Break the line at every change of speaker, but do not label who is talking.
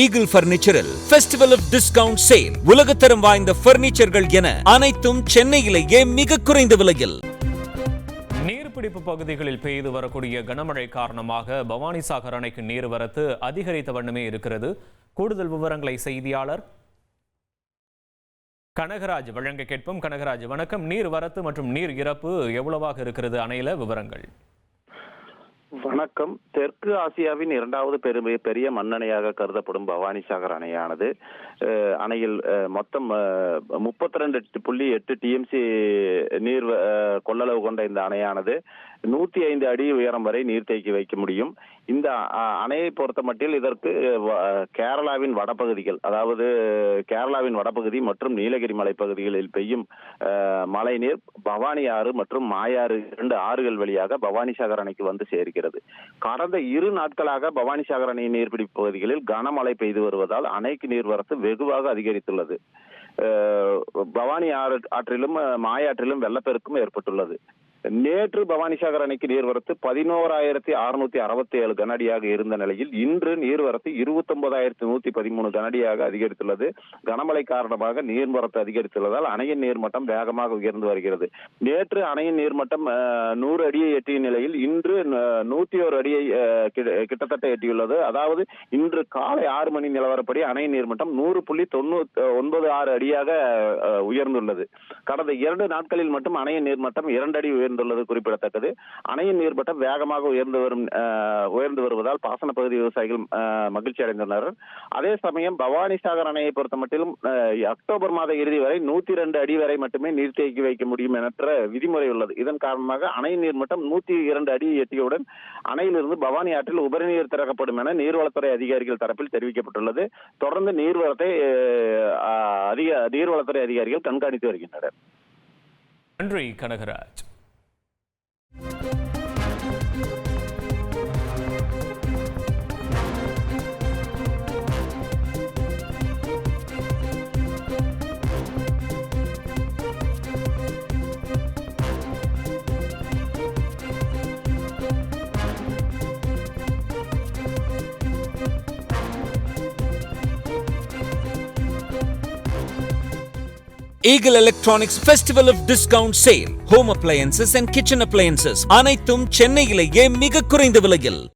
Eagle பர்னிச்சரில் festival of discount sale உலகத்தரம் வாய்ந்த பர்னிச்சர்கள் என அனைத்தும் சென்னையிலேயே மிக குறைந்த விலையில்.
நீர்பிடிப்பு பகுதிகளில் பெய்து வரக்கூடிய கனமழை காரணமாக பவானிசாகர் அணைக்கு நீர்வரத்து அதிகரித்த வண்ணமே இருக்கிறது. கூடுதல் விவரங்களை செய்தியாளர் கனகராஜ் வழங்க கேட்போம். கனகராஜ் வணக்கம். நீர் வரத்து மற்றும் நீர் இறப்பு எவ்வளவாக இருக்கிறது? அணையில விவரங்கள்.
வணக்கம். தெற்கு ஆசியாவின் இரண்டாவது பெருமை பெரிய மண்ணணையாக கருதப்படும் பவானிசாகர் அணையானது. அணையில் மொத்தம் முப்பத்தி ரெண்டு புள்ளி எட்டு டிஎம்சி நீர் கொள்ளளவு கொண்ட இந்த அணையானது நூத்தி ஐந்து அடி உயரம் வரை நீர் தேக்கி வைக்க முடியும். இந்த அணையை பொறுத்த மட்டில் இதற்கு வ- கேரளாவின் வடபகுதிகள் அதாவது கேரளாவின் வடபகுதி மற்றும் நீலகிரி மலைப்பகுதிகளில் பெய்யும் அஹ், மழைநீர் பவானி ஆறு மற்றும் மாயாறு இரண்டு ஆறுகள் வழியாக பவானிசாகர் அணைக்கு வந்து சேர்கிறது. கடந்த இரு நாட்களாக பவானிசாகர் அணை நீர்பிடிப்பு பகுதிகளில் கனமழை பெய்து வருவதால் அணைக்கு நீர்வரத்து வெகுவாக அதிகரித்துள்ளது. அஹ், பவானி ஆறு ஆற்றிலும் மாயாற்றிலும் வெள்ளப்பெருக்கும் ஏற்பட்டுள்ளது. நேற்று பவானிசாகர் அணைக்கு நீர்வரத்து பதினோராயிரத்தி அறுநூத்தி அறுபத்தி ஏழு கனஅடியாக இருந்த நிலையில் இன்று நீர்வரத்து இருபத்தி ஒன்பதாயிரத்தி நூத்தி பதிமூணு கனஅடியாக அதிகரித்துள்ளது. கனமழை காரணமாக நீர்வரத்து அதிகரித்துள்ளதால் அணையின் நீர்மட்டம் வேகமாக உயர்ந்து வருகிறது. நேற்று அணையின் நீர்மட்டம் நூறு அடியை எட்டிய நிலையில் இன்று நூத்தி ஒரு அடியை கிட்ட- கிட்டத்தட்ட எட்டியுள்ளது. அதாவது இன்று காலை ஆறு மணி நிலவரப்படி அணையின் நீர்மட்டம் நூறு புள்ளி தொண்ணூத்தி ஒன்பது ஆறு அடியாக உயர்ந்துள்ளது. கடந்த இரண்டு நாட்களில் மட்டும் அணையின் நீர்மட்டம் இரண்டு அடி என்றுள்ளது குறிப்பிடத்தக்கது. அணையின் நீர்மட்டம் வேகமாக உயர்ந்து வரும் உயர்ந்து வருவதால் பாசன பகுதி விவசாயிகள் மகிழ்ச்சி அடைந்துள்ளனர். அதே சமயம் பவானி சாகர் அணையை பொறுத்த மட்டிலும் அக்டோபர் மாத இறுதி வரை நூத்தி ரெண்டு அடி வரை மட்டுமே நீர் தேக்கி வைக்க முடியும் என்ற விதிமுறை உள்ளது. இதன் காரணமாக அணையின் நீர்மட்டம் நூத்தி இரண்டு அடி எட்டியவுடன் அணையிலிருந்து பவானி ஆற்றில் உபரிநீர் திறக்கப்படும் என நீர்வளத்துறை அதிகாரிகள் தரப்பில் தெரிவிக்கப்பட்டுள்ளது. தொடர்ந்து நீர்வளத்தை அதிக நீர்வளத்துறை அதிகாரிகள் கண்காணித்து வருகின்றனர்.
நன்றி Kanagaraj.
Eagle Electronics festival of discount sale home appliances and kitchen appliances அனைத்தும் சென்னையிலேயே மிக குறைந்த விலையில்.